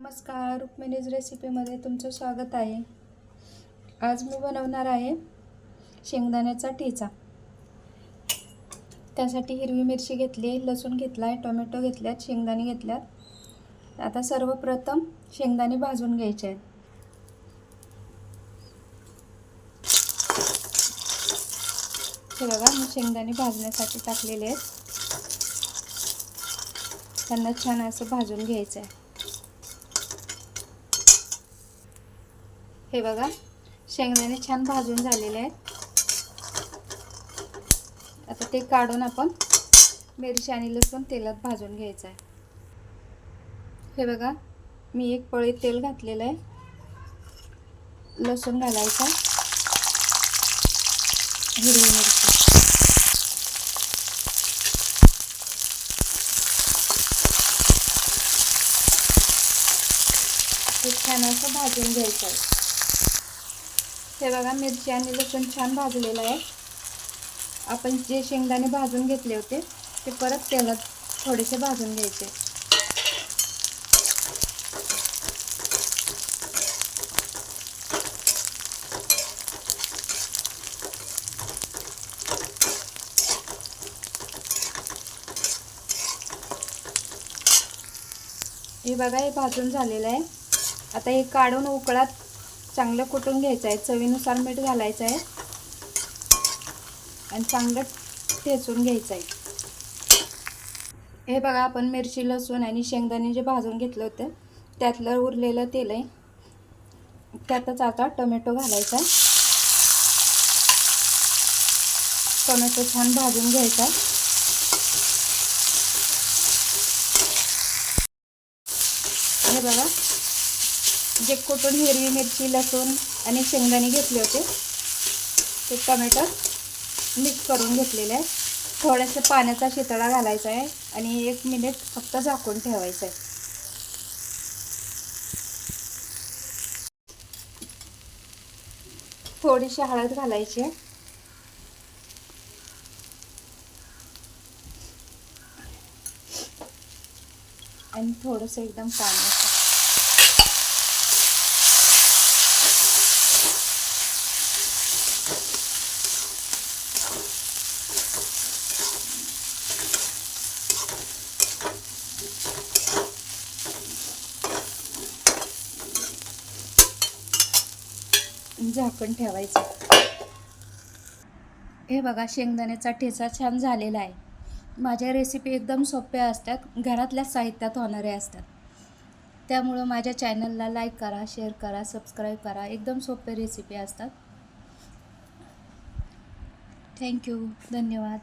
नमस्कार रुक्मिणीज रेसिपीमध्ये तुमचं स्वागत आहे. आज मी बनवणार आहे शेंगदाण्याचा ठेचा. त्यासाठी हिरवी मिरची घेतली लसूण घेतला आहे टोमॅटो घेतल्यात शेंगदाणे घेतल्यात. आता सर्वप्रथम शेंगदाणे भाजून घ्यायचे आहेत. हे बघा मी शेंगदाणे भाजण्यासाठी टाकलेले आहेत. त्यांना छान असं भाजून घ्यायचं आहे हे बघा शेंगदाणे छान भाजून झालेले आहेत. आता ते काढून आपण मिरची आणि लसूण तेलात भाजून घ्यायचं आहे हे बघा मी एक पळी तेल घातलेलं आहे. लसूण घालायचा हिरवी मिरची. छान असं भाजून घ्यायचं आहे हे बघा मिरची आणि लसूण छान भाजलेलं आहे. आपण जे शेंगदाणे भाजून घेतले होते ते परत तेलात थोडेसे भाजून घ्यायचे. हे बघा हे भाजून झालेलं आहे. आता हे काढून उकळात चांगलं कुटून घ्यायचं आहे. चवीनुसार मीठ घालायचं आहे. आणि चांगलं ठेचून घ्यायचं आहे. हे बघा आपण मिरची लसूण आणि शेंगदाणे जे भाजून घेतलं होतं त्यातलं उरलेलं तेल आहे. त्यातच आता टोमॅटो घालायचा आहे. टोमॅटो छान भाजून घ्यायचा हे बघा जे कुठून हिरवी मिरची लसूण आणि शेंगदाणे घेतले होते ते टोमॅटो मिक्स करून घेतलेले आहे थोडंसं पाण्याचा शितळा घालायचा आहे आणि एक मिनिट फक्त झाकून ठेवायचं आहे. थोडीशी हळद घालायची आहे. आणि थोडंसं एकदम पाणी झाकण ठेवायचं. हे बघा शेंगदाण्याचा ठेचा छान झालेला आहे. माझ्या रेसिपी एकदम सोप्या असतात. घरातल्या साहित्यात होणाऱ्या असतात. त्यामुळं माझ्या चॅनलला लाईक करा शेअर करा सबस्क्राईब करा. एकदम सोपे रेसिपी असतात. थँक्यू धन्यवाद.